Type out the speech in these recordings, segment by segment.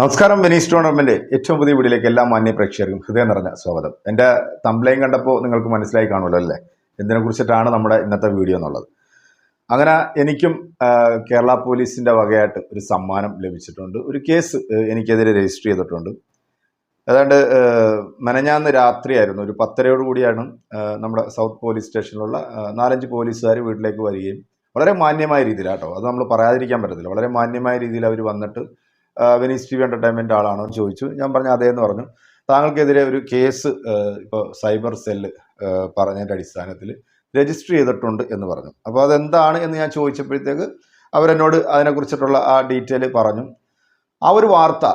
നമസ്കാരം Venice tournament ഏറ്റവും പുതിയ വീഡിയോയിലേക്ക് എല്ലാ മാന്യ പ്രേക്ഷകർക്കും ഹൃദയം നിറഞ്ഞ സ്വാഗതം. എന്റെ തമ്പ്ലയും കണ്ടപ്പോൾ നിങ്ങൾക്ക് മനസ്സിലായി കാണുമല്ലോ അല്ലേ? എന്തിനെ കുറിച്ചിട്ടാണ് നമ്മുടെ ഇന്നത്തെ വീഡിയോ എന്നുള്ളത്? അങ്ങനെ എനിക്കും കേരള പോലീസിന്റെ വകയായിട്ട് ഒരു സമ്മാനം ലഭിച്ചിട്ടുണ്ട്. ഒരു കേസ് എനിക്കെതിരെ രജിസ്റ്റർ ചെയ്തിട്ടുണ്ട്. ഏതാണ്ട് മെനഞ്ഞാന്ന് രാത്രിയായിരുന്നു. ഒരു പത്തരയോടുകൂടിയാണ് നമ്മുടെ സൗത്ത് പോലീസ് സ്റ്റേഷനിലുള്ള നാലഞ്ച് പോലീസുകാർ വീട്ടിലേക്ക് വരികയും വളരെ മാന്യമായ രീതിയിലാട്ടോ. അത് നമ്മൾ പറയാതിരിക്കാൻ പറ്റത്തില്ല. വളരെ മാന്യമായ രീതിയിൽ അവർ വന്നിട്ട് വെനീസ് ടി വി എന്റർടൈൻമെന്റ് ആളാണോ എന്ന് ചോദിച്ചു. ഞാൻ പറഞ്ഞു അതേ എന്ന് പറഞ്ഞു. താങ്കൾക്കെതിരെ ഒരു കേസ് ഇപ്പോൾ സൈബർ സെല്ല് പറഞ്ഞതിന്റെ അടിസ്ഥാനത്തിൽ രജിസ്റ്റർ ചെയ്തിട്ടുണ്ട് എന്ന് പറഞ്ഞു. അപ്പോൾ അതെന്താണ് എന്ന് ഞാൻ ചോദിച്ചപ്പോഴത്തേക്ക് അവരെന്നോട് അതിനെക്കുറിച്ചിട്ടുള്ള ആ ഡീറ്റെയിൽ പറഞ്ഞു. ആ ഒരു വാർത്ത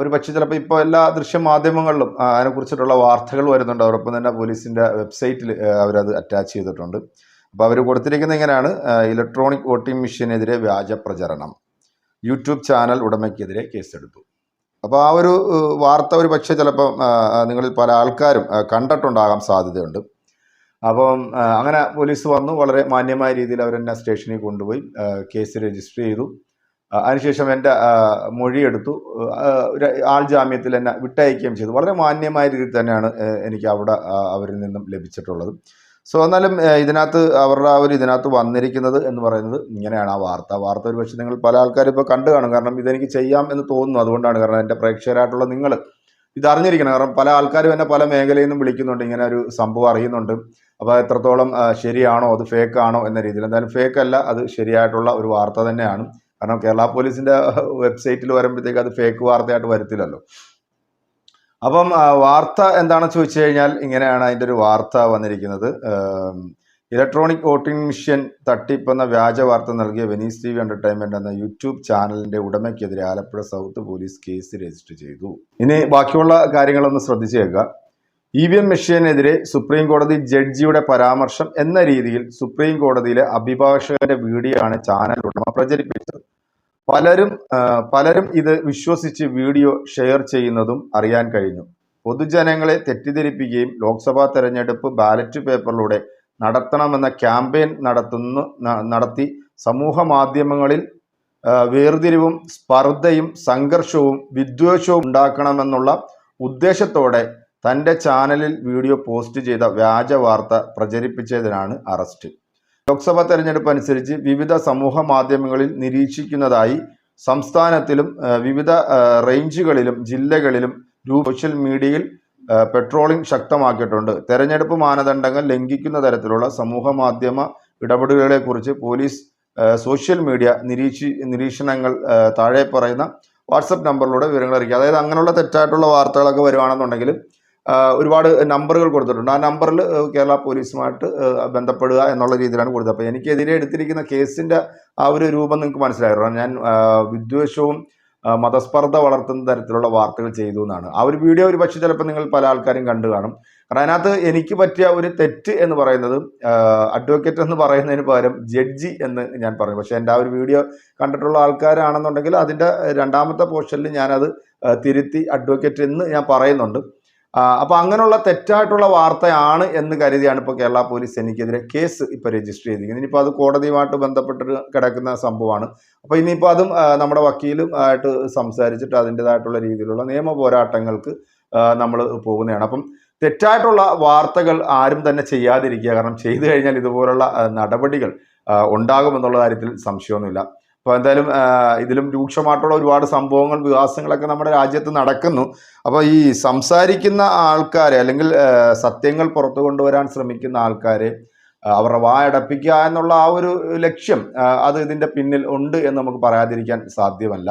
ഒരു പക്ഷേ ചിലപ്പോൾ ഇപ്പോൾ എല്ലാ ദൃശ്യമാധ്യമങ്ങളിലും മാധ്യമങ്ങളിലും അതിനെക്കുറിച്ചിട്ടുള്ള വാർത്തകൾ വരുന്നുണ്ട്. അവരൊപ്പം തന്നെ പോലീസിന്റെ വെബ്സൈറ്റിൽ അവരത് അറ്റാച്ച് ചെയ്തിട്ടുണ്ട്. അപ്പോൾ അവർ കൊടുത്തിരിക്കുന്നത് ഇങ്ങനെയാണ് ഇലക്ട്രോണിക് വോട്ടിംഗ് മെഷീനെതിരെ വ്യാജ പ്രചരണം. യൂട്യൂബ് ചാനൽ ഉടമയ്ക്കെതിരെ കേസെടുത്തു. അപ്പോൾ ആ ഒരു വാർത്ത ഒരു പക്ഷേ ചിലപ്പം ആ, ആ, നിങ്ങളിൽ പല ആൾക്കാരും കണ്ടിട്ടുണ്ടാകാൻ സാധ്യതയുണ്ട്. അപ്പം അങ്ങനെ പോലീസ് വന്നു. വളരെ മാന്യമായ രീതിയിൽ അവരെന്നെ സ്റ്റേഷനിൽ കൊണ്ടുപോയി കേസ് രജിസ്റ്റർ ചെയ്തു. അതിനുശേഷം എന്റെ മൊഴിയെടുത്തു ആൾ ജാമ്യത്തിൽ എന്നെ വിട്ടയക്കുകയും ചെയ്തു. വളരെ മാന്യമായ രീതിയിൽ തന്നെയാണ് എനിക്ക് അവിടെ അവരിൽ നിന്നും ലഭിച്ചിട്ടുള്ളത്. സോ എന്നാലും ഇതിനകത്ത് അവരുടെ ആ ഒരു ഇതിനകത്ത് വന്നിരിക്കുന്നത് എന്ന് പറയുന്നത് ഇങ്ങനെയാണ് ആ വാർത്ത. വാർത്ത ഒരു പക്ഷേ നിങ്ങൾ പല ആൾക്കാരും ഇപ്പോൾ കണ്ടു കാണും. കാരണം ഇതെനിക്ക് ചെയ്യാം എന്ന് തോന്നുന്നു. അതുകൊണ്ടാണ് കാരണം എന്റെ പ്രേക്ഷകരായിട്ടുള്ള നിങ്ങൾ ഇത് കാരണം പല ആൾക്കാരും എന്നെ പല മേഖലയിൽ നിന്നും വിളിക്കുന്നുണ്ട്. ഇങ്ങനെ ഒരു സംഭവം അറിയുന്നുണ്ട്. അപ്പോൾ എത്രത്തോളം ശരിയാണോ? അത് ഫേക്ക് ആണോ എന്ന രീതിയിൽ. എന്തായാലും ഫേക്ക് അല്ല. അത് ശരിയായിട്ടുള്ള ഒരു വാർത്ത തന്നെയാണ്. കാരണം കേരള പോലീസിന്റെ വെബ്സൈറ്റിൽ വരുമ്പോഴത്തേക്ക് അത് ഫേക്ക് വാർത്തയായിട്ട് വരത്തില്ലല്ലോ. അപ്പം വാർത്ത എന്താണെന്ന് ചോദിച്ചു കഴിഞ്ഞാൽ ഇങ്ങനെയാണ് അതിന്റെ ഒരു വാർത്ത വന്നിരിക്കുന്നത്. ഇലക്ട്രോണിക് വോട്ടിംഗ് മെഷീൻ തട്ടിപ്പെന്ന വ്യാജ വാർത്ത നൽകിയ വെനീസ് ടി വി എന്റർടൈൻമെന്റ് എന്ന യൂട്യൂബ് ചാനലിന്റെ ഉടമയ്ക്കെതിരെ Alappuzha south police case register ചെയ്തു. ഇനി ബാക്കിയുള്ള കാര്യങ്ങളൊന്ന് ശ്രദ്ധിച്ചു കേൾക്കുക ഇ വി എം മെഷീനെതിരെ സുപ്രീം കോടതി ജഡ്ജിയുടെ പരാമർശം എന്ന രീതിയിൽ സുപ്രീം കോടതിയിലെ അഭിഭാഷകന്റെ വീഡിയോ ആണ് ചാനൽ ഉടമ പ്രചരിപ്പിച്ചത്. പലരും പലരും ഇത് വിശ്വസിച്ച് വീഡിയോ ഷെയർ ചെയ്യുന്നതും അറിയാൻ കഴിഞ്ഞു. പൊതുജനങ്ങളെ തെറ്റിദ്ധരിപ്പിക്കുകയും ലോക്സഭാ തെരഞ്ഞെടുപ്പ് ബാലറ്റ് പേപ്പറിലൂടെ നടത്തണമെന്ന ക്യാമ്പയിൻ നടത്തുന്നു നടത്തി സമൂഹ മാധ്യമങ്ങളിൽ വേർതിരിവും സ്പർദ്ധയും സംഘർഷവും വിദ്വേഷവും ഉണ്ടാക്കണമെന്നുള്ള ഉദ്ദേശത്തോടെ തന്റെ ചാനലിൽ വീഡിയോ പോസ്റ്റ് ചെയ്ത വ്യാജ വാർത്ത പ്രചരിപ്പിച്ചതിനാണ് അറസ്റ്റ്. ലോക്സഭാ തെരഞ്ഞെടുപ്പ് അനുസരിച്ച് വിവിധ സമൂഹ മാധ്യമങ്ങളിൽ നിരീക്ഷിക്കുന്നതായി സംസ്ഥാനത്തിലും വിവിധ റേഞ്ചുകളിലും ജില്ലകളിലും സോഷ്യൽ മീഡിയയിൽ പെട്രോളിംഗ് ശക്തമാക്കിയിട്ടുണ്ട്. തെരഞ്ഞെടുപ്പ് മാനദണ്ഡങ്ങൾ ലംഘിക്കുന്ന തരത്തിലുള്ള സമൂഹ മാധ്യമ ഇടപെടലുകളെക്കുറിച്ച് പോലീസ് സോഷ്യൽ മീഡിയ നിരീക്ഷി നിരീക്ഷണങ്ങൾ താഴെ പറയുന്ന വാട്സപ്പ് നമ്പറിലൂടെ വിവരങ്ങൾ അറിയിക്കുക. അതായത് അങ്ങനെയുള്ള തെറ്റായിട്ടുള്ള വാർത്തകളൊക്കെ വരുവാണെന്നുണ്ടെങ്കിൽ ഒരുപാട് നമ്പറുകൾ കൊടുത്തിട്ടുണ്ട്. ആ നമ്പറിൽ കേരള പോലീസുമായിട്ട് ബന്ധപ്പെടുക എന്നുള്ള രീതിയിലാണ് കൊടുത്തത്. അപ്പോൾ എനിക്കെതിരെ എടുത്തിരിക്കുന്ന കേസിന്റെ ആ ഒരു രൂപം നിങ്ങൾക്ക് മനസ്സിലായിരുന്നു ഞാൻ വിദ്വേഷവും മതസ്പർദ്ധ വളർത്തുന്ന തരത്തിലുള്ള വാർത്തകൾ ചെയ്തു എന്നാണ്. ആ ഒരു വീഡിയോ ഒരു പക്ഷേ ചിലപ്പോൾ നിങ്ങൾ പല ആൾക്കാരും കണ്ടു കാണും. കാരണം അതിനകത്ത് എനിക്ക് പറ്റിയ ഒരു തെറ്റ് എന്ന് പറയുന്നത് അഡ്വക്കേറ്റ് എന്ന് പറയുന്നതിന് പകരം ജഡ്ജി എന്ന് ഞാൻ പറഞ്ഞു. പക്ഷേ എന്റെ ആ ഒരു വീഡിയോ കണ്ടിട്ടുള്ള ആൾക്കാരാണെന്നുണ്ടെങ്കിൽ അതിന്റെ രണ്ടാമത്തെ പോർഷനിൽ ഞാനത് തിരുത്തി അഡ്വക്കേറ്റ് എന്ന് ഞാൻ പറയുന്നുണ്ട്. അപ്പോൾ അങ്ങനെയുള്ള തെറ്റായിട്ടുള്ള വാർത്തയാണ് എന്ന് കരുതിയാണ് ഇപ്പോൾ കേരള പോലീസ് എനിക്കെതിരെ കേസ് ഇപ്പോൾ രജിസ്റ്റർ ചെയ്തിരിക്കുന്നത്. ഇനിയിപ്പോൾ അത് കോടതിയുമായിട്ട് ബന്ധപ്പെട്ട് കിടക്കുന്ന സംഭവമാണ്. അപ്പോൾ ഇനിയിപ്പോൾ അതും നമ്മുടെ വക്കീലും ആയിട്ട് സംസാരിച്ചിട്ട് അതിന്റെതായിട്ടുള്ള രീതിയിലുള്ള നിയമ പോരാട്ടങ്ങൾക്ക് നമ്മൾ പോകുന്നതാണ്. അപ്പം തെറ്റായിട്ടുള്ള വാർത്തകൾ ആരും തന്നെ ചെയ്യാതിരിക്കുക. കാരണം ചെയ്തു കഴിഞ്ഞാൽ ഇതുപോലുള്ള നടപടികൾ ഉണ്ടാകുമെന്നുള്ള കാര്യത്തിൽ സംശയമൊന്നുമില്ല. അപ്പോൾ എന്തായാലും ഇതിലും രൂക്ഷമായിട്ടുള്ള ഒരുപാട് സംഭവങ്ങൾ വികാസങ്ങളൊക്കെ നമ്മുടെ രാജ്യത്ത് നടക്കുന്നു. അപ്പോൾ ഈ സംസാരിക്കുന്ന ആൾക്കാരെ അല്ലെങ്കിൽ സത്യങ്ങൾ പുറത്തു കൊണ്ടുവരാൻ ശ്രമിക്കുന്ന ആൾക്കാരെ അവരുടെ വായടപ്പിക്കുക എന്നുള്ള ആ ഒരു ലക്ഷ്യം അത് ഇതിന്റെ പിന്നിൽ ഉണ്ട് എന്ന് നമുക്ക് പറയാതിരിക്കാൻ സാധ്യമല്ല.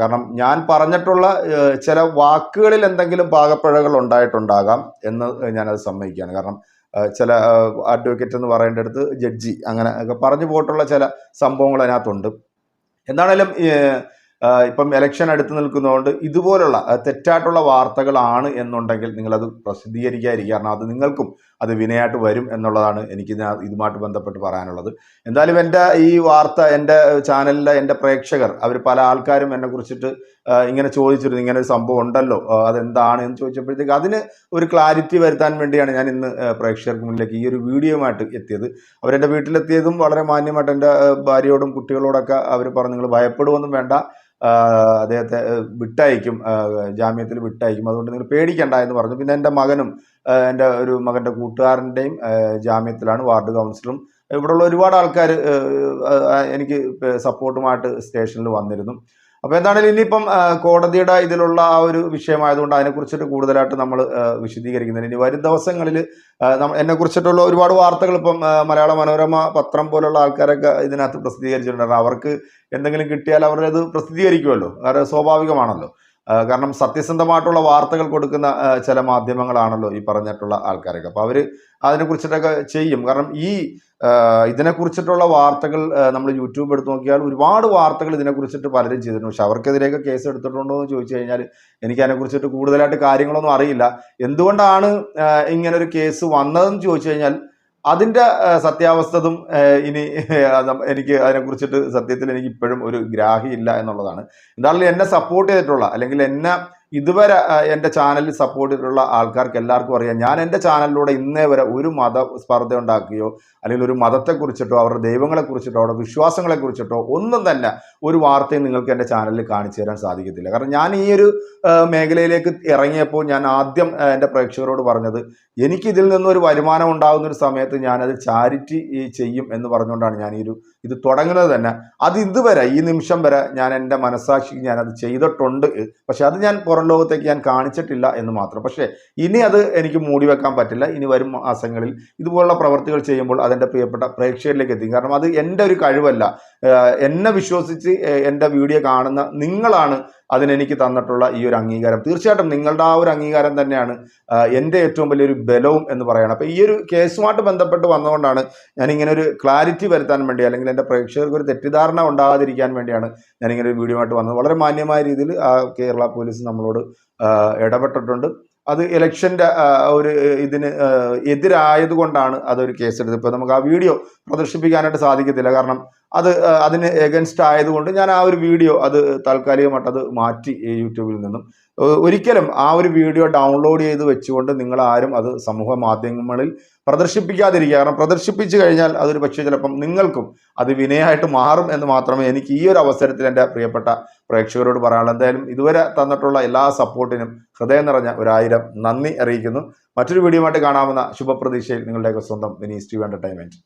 കാരണം ഞാൻ പറഞ്ഞിട്ടുള്ള ചില വാക്കുകളിൽ എന്തെങ്കിലും പാകപ്പിഴകൾ ഉണ്ടായിട്ടുണ്ടാകാം എന്ന് ഞാനത് സമ്മതിക്കുകയാണ്. കാരണം ചില അഡ്വക്കേറ്റ് എന്ന് പറയേണ്ടടുത്ത് ജഡ്ജി അങ്ങനെ ഒക്കെ പറഞ്ഞു പോയിട്ടുള്ള ചില സംഭവങ്ങൾ അതിനകത്തുണ്ട്. എന്താണേലും ഇപ്പം ഇലക്ഷൻ അടുത്ത് നിൽക്കുന്നതുകൊണ്ട് ഇതുപോലുള്ള തെറ്റായിട്ടുള്ള വാർത്തകളാണ് എന്നുണ്ടെങ്കിൽ നിങ്ങളത് പ്രസിദ്ധീകരിക്കാതിരിക്കുക. കാരണം അത് നിങ്ങൾക്കും അത് വിനയായിട്ട് വരും എന്നുള്ളതാണ് എനിക്ക് ഇതുമായിട്ട് ബന്ധപ്പെട്ട് പറയാനുള്ളത്. എന്തായാലും എന്റെ ഈ വാർത്ത എന്റെ ചാനലിലെ എന്റെ പ്രേക്ഷകർ അവർ പല ആൾക്കാരും എന്നെ കുറിച്ചിട്ട് ആ, ഇങ്ങനെ ചോദിച്ചിരുന്നു ഇങ്ങനെ ഒരു സംഭവം ഉണ്ടല്ലോ അതെന്താണ് എന്ന് ചോദിച്ചപ്പോഴത്തേക്ക് അതിന് ഒരു ക്ലാരിറ്റി വരുത്താൻ വേണ്ടിയാണ് ഞാൻ ഇന്ന് പ്രേക്ഷകർക്ക് മുന്നിലേക്ക് ഈ ഒരു വീഡിയോയുമായിട്ട് എത്തിയത്. അവരെന്റെ വീട്ടിലെത്തിയതും വളരെ മാന്യമായിട്ട് എന്റെ ഭാര്യയോടും കുട്ടികളോടൊക്കെ അവർ പറഞ്ഞു നിങ്ങൾ ഭയപ്പെടുവൊന്നും വേണ്ട അദ്ദേഹത്തെ വിട്ടയക്കും ജാമ്യത്തിൽ വിട്ടയക്കും അതുകൊണ്ട് നിങ്ങൾ പേടിക്കണ്ട എന്ന് പറഞ്ഞു. പിന്നെ എന്റെ മകനും എന്റെ ഒരു മകന്റെ കൂട്ടുകാരന്റെയും ജാമ്യത്തിലാണ് വാർഡ് കൗൺസിലും ഇവിടെയുള്ള ഒരുപാട് ആൾക്കാർ എനിക്ക് സപ്പോർട്ടുമായിട്ട് സ്റ്റേഷനിൽ വന്നിരുന്നു. അപ്പോൾ എന്താണെങ്കിലും ഇനിയിപ്പം കോടതിയുടെ ഇതിലുള്ള ആ ഒരു വിഷയമായതുകൊണ്ട് അതിനെക്കുറിച്ചിട്ട് കൂടുതലായിട്ട് നമ്മൾ വിശദീകരിക്കുന്നില്ല ഇനി വരും ദിവസങ്ങളിൽ എന്നെ കുറിച്ചിട്ടുള്ള ഒരുപാട് വാർത്തകൾ ഇപ്പം മലയാള മനോരമ പത്രം പോലുള്ള ആൾക്കാരൊക്കെ ഇതിനകത്ത് പ്രസിദ്ധീകരിച്ചിട്ടുണ്ടായിരുന്നു. അവർക്ക് എന്തെങ്കിലും കിട്ടിയാൽ അവർ അത് പ്രസിദ്ധീകരിക്കുമല്ലോ. അത് സ്വാഭാവികമാണല്ലോ. കാരണം സത്യസന്ധമായിട്ടുള്ള വാർത്തകൾ കൊടുക്കുന്ന ചില മാധ്യമങ്ങളാണല്ലോ ഈ പറഞ്ഞിട്ടുള്ള ആൾക്കാരൊക്കെ. അപ്പോൾ അവർ അതിനെക്കുറിച്ചിട്ടൊക്കെ ചെയ്യും. കാരണം ഈ ഇതിനെക്കുറിച്ചിട്ടുള്ള വാർത്തകൾ നമ്മൾ യൂട്യൂബ് എടുത്ത് നോക്കിയാൽ ഒരുപാട് വാർത്തകൾ ഇതിനെക്കുറിച്ചിട്ട് പലരും ചെയ്തിട്ടുണ്ട്. പക്ഷെ അവർക്കെതിരെയൊക്കെ കേസ് എടുത്തിട്ടുണ്ടോ എന്ന് ചോദിച്ചു കഴിഞ്ഞാൽ എനിക്ക് അതിനെക്കുറിച്ചിട്ട് കൂടുതലായിട്ട് കാര്യങ്ങളൊന്നും അറിയില്ല. എന്തുകൊണ്ടാണ് ഇങ്ങനെ ഒരു കേസ് വന്നതെന്ന് ചോദിച്ചു കഴിഞ്ഞാൽ അതിന്റെ സത്യാവസ്ഥതും ഇനി എനിക്ക് എനിക്ക് അതിനെക്കുറിച്ചിട്ട് സത്യത്തിൽ എനിക്ക് ഇപ്പോഴും ഒരു ഗ്രാഹിയില്ല എന്നുള്ളതാണ്. എന്തായാലും എന്നെ സപ്പോർട്ട് ചെയ്തിട്ടുള്ള അല്ലെങ്കിൽ എന്നെ ഇതുവരെ എന്റെ ചാനലിൽ സപ്പോർട്ട് ചെയ്തിട്ടുള്ള ആൾക്കാർക്ക് എല്ലാവർക്കും അറിയാം. ഞാൻ എന്റെ ചാനലിലൂടെ ഇന്നേ വരെ ഒരു മത സ്പർദ്ധ ഉണ്ടാക്കുകയോ അല്ലെങ്കിൽ ഒരു മതത്തെക്കുറിച്ചിട്ടോ അവരുടെ ദൈവങ്ങളെക്കുറിച്ചിട്ടോ അവരുടെ വിശ്വാസങ്ങളെക്കുറിച്ചിട്ടോ ഒന്നും തന്നെ ഒരു വാർത്തയും നിങ്ങൾക്ക് എന്റെ ചാനലിൽ കാണിച്ചു തരാൻ സാധിക്കത്തില്ല. കാരണം ഞാൻ ഈ ഒരു മേഖലയിലേക്ക് ഇറങ്ങിയപ്പോൾ ഞാൻ ആദ്യം എന്റെ പ്രേക്ഷകരോട് പറഞ്ഞത് എനിക്ക് ഇതിൽ നിന്നൊരു വരുമാനം ഉണ്ടാകുന്ന ഒരു സമയത്ത് ഞാനത് ചാരിറ്റി ചെയ്യും എന്ന് പറഞ്ഞുകൊണ്ടാണ് ഞാൻ ഈ ഒരു ഇത് തുടങ്ങുന്നത് തന്നെ. അത് ഇതുവരെ ഈ നിമിഷം വരെ ഞാൻ എന്റെ മനസ്സാക്ഷിക്ക് ഞാനത് ചെയ്തിട്ടുണ്ട്. പക്ഷെ അത് ഞാൻ പുറം ലോകത്തേക്ക് ഞാൻ കാണിച്ചിട്ടില്ല എന്ന് മാത്രം. പക്ഷേ ഇനി അത് എനിക്ക് മൂടി വെക്കാൻ പറ്റില്ല. ഇനി വരും മാസങ്ങളിൽ ഇതുപോലുള്ള പ്രവർത്തികൾ ചെയ്യുമ്പോൾ അതെന്റെ പ്രിയപ്പെട്ട പ്രേക്ഷകരിലേക്ക് എത്തിക്കും. കാരണം അത് എന്റെ ഒരു കഴിവല്ല. എന്നെ വിശ്വസിച്ച് എന്റെ വീഡിയോ കാണുന്ന നിങ്ങളാണ് അതിനെനിക്ക് തന്നിട്ടുള്ള ഈ ഒരു അംഗീകാരം. തീർച്ചയായിട്ടും നിങ്ങളുടെ ആ ഒരു അംഗീകാരം തന്നെയാണ് എന്റെ ഏറ്റവും വലിയൊരു ബലവും എന്ന് പറയുന്നത് അപ്പോൾ ഈ ഒരു കേസുമായിട്ട് ബന്ധപ്പെട്ട് വന്നുകൊണ്ടാണ് ഞാൻ ഇങ്ങനെ ഒരു ക്ലാരിറ്റി വരുത്താൻ വേണ്ടി അല്ലെങ്കിൽ എന്റെ പ്രേക്ഷകർക്ക് ഒരു തെറ്റിദ്ധാരണ ഉണ്ടാകാതിരിക്കാൻ വേണ്ടിയാണ് ഞാൻ ഇങ്ങനെ ഒരു വീഡിയോ ആയിട്ട് വന്നത്. വളരെ മാന്യമായ രീതിയിൽ ആ കേരള പോലീസ് നമ്മളോട് ഇടപെട്ടിട്ടുണ്ട്. അത് ഇലക്ഷന്റെ ഒരു ഇതിന് എതിരായത് എതിരായതുകൊണ്ടാണ് അതൊരു കേസെടുത്തത്. ഇപ്പോൾ നമുക്ക് ആ വീഡിയോ പ്രദർശിപ്പിക്കാനായിട്ട് സാധിക്കത്തില്ല. കാരണം അത് അതിന് എഗൻസ്റ്റ് ആയതുകൊണ്ട് ഞാൻ ആ ഒരു വീഡിയോ അത് താൽക്കാലികമായിട്ട് അത് മാറ്റി യൂട്യൂബിൽ നിന്നും. ഒരിക്കലും ആ ഒരു വീഡിയോ ഡൗൺലോഡ് ചെയ്ത് വെച്ചുകൊണ്ട് നിങ്ങൾ ആരും അത് സമൂഹ മാധ്യമങ്ങളിൽ പ്രദർശിപ്പിക്കാതിരിക്കുക. കാരണം പ്രദർശിപ്പിച്ചു കഴിഞ്ഞാൽ അതൊരു പക്ഷേ ചിലപ്പം നിങ്ങൾക്കും അത് വിനയായിട്ട് മാറും എന്ന് മാത്രമേ എനിക്ക് ഈ ഒരു അവസരത്തിൽ എന്റെ പ്രിയപ്പെട്ട പ്രേക്ഷകരോട് പറയാനുള്ളത് എന്തായാലും ഇതുവരെ തന്നിട്ടുള്ള എല്ലാ സപ്പോർട്ടിനും ഹൃദയം നിറഞ്ഞ ഒരായിരം നന്ദി അറിയിക്കുന്നു. മറ്റൊരു വീഡിയോ ആയിട്ട് കാണാവുന്ന ശുഭപ്രതീക്ഷയിൽ നിങ്ങളുടെയൊക്കെ സ്വന്തം വിനീസ് ടി എന്റർടൈൻമെന്റ്